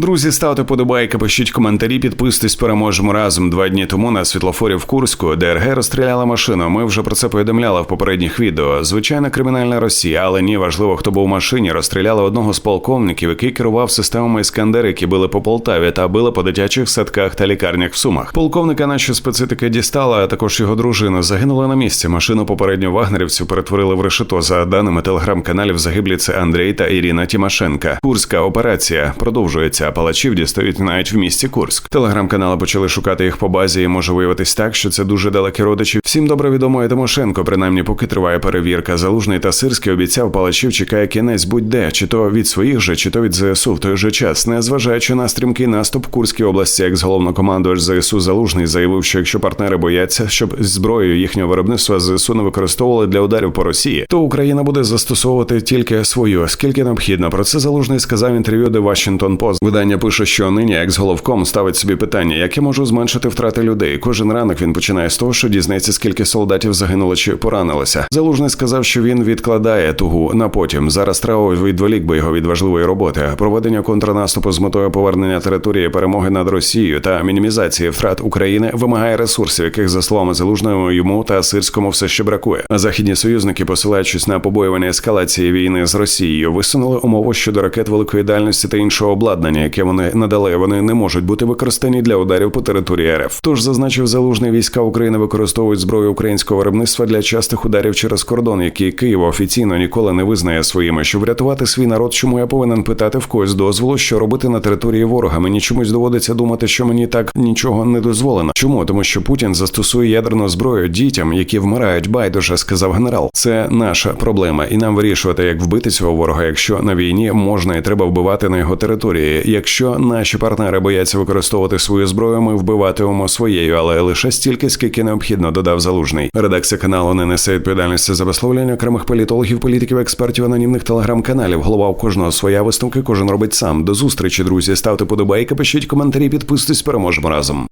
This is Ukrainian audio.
Друзі, ставте подобайки, пишіть коментарі, підписуйтесь, переможемо разом. Два дні тому на світлофорі в Курську ДРГ розстріляла машину. Ми вже про це повідомляли в попередніх відео. Звичайна кримінальна Росія, але ні важливо, хто був в машині. Розстріляли одного з полковників, який керував системами Іскандер, які били по Полтаві та били по дитячих садках та лікарнях в Сумах. Полковника наші специфіки дістала, а також його дружина загинула на місці. Машину попередньо вагнерівців перетворили в решето. За даними телеграм-каналів, загиблі це Андрій та Ірина Тімашенка. Курська операція продовжується. Палачів дістають навіть в місті Курськ. Телеграм-канали почали шукати їх по базі. і Може виявитись так, що це дуже далекі родичі. Всім добре відомо і Тимошенко. Принаймні, поки триває перевірка. Залужний та Сирський обіцяв палачів чекає кінець будь-де, чи то від своїх же, чи то від ЗСУ в той же час. Незважаючи на стрімкий наступ Курській області, як головнокомандувач ЗСУ Залужний заявив, що якщо партнери бояться, щоб зброєю їхнього виробництва ЗСУ не використовували для ударів по Росії, то Україна буде застосовувати тільки свою, скільки необхідно. Про це залужний сказав інтерв'ю The Washington Post. Видання пише, що нині як з головком ставить собі питання, як я можу зменшити втрати людей. Кожен ранок він починає з того, що дізнається, скільки солдатів загинуло чи поранилося. Залужний сказав, що він відкладає тугу на потім. Зараз треба відволік би його від важливої роботи. Проведення контрнаступу з метою повернення території перемоги над Росією та мінімізації втрат України вимагає ресурсів, яких за словами залужного йому та сирському все ще бракує. А західні союзники, посилаючись на побоювання ескалації війни з Росією, висунули умову щодо ракет великої дальності та іншого обладнання, яке вони надали. Вони не можуть бути використані для ударів по території РФ. Тож зазначив залужний війська України використовують зброю українського виробництва для частих ударів через кордон, які Київ офіційно ніколи не визнає своїми. Щоб врятувати свій народ, чому я повинен питати в когось дозволу, що робити на території ворога. Мені чомусь доводиться думати, що мені так нічого не дозволено. Чому тому, що Путін застосує ядерну зброю дітям, які вмирають байдуже, сказав генерал. Це наша проблема, і нам вирішувати, як вбити цього ворога, якщо на війні можна і треба вбивати на його території. Якщо наші партнери бояться використовувати свою зброю, ми вбиватимемо своєю, але лише стільки, скільки необхідно, додав залужний. Редакція каналу не несе відповідальності за висловлення окремих політологів, політиків, експертів, анонімних телеграм-каналів. Голова у кожного своя висновки, кожен робить сам. До зустрічі, друзі. Ставте подобайки, пишіть коментарі, підписуйтесь, переможемо разом.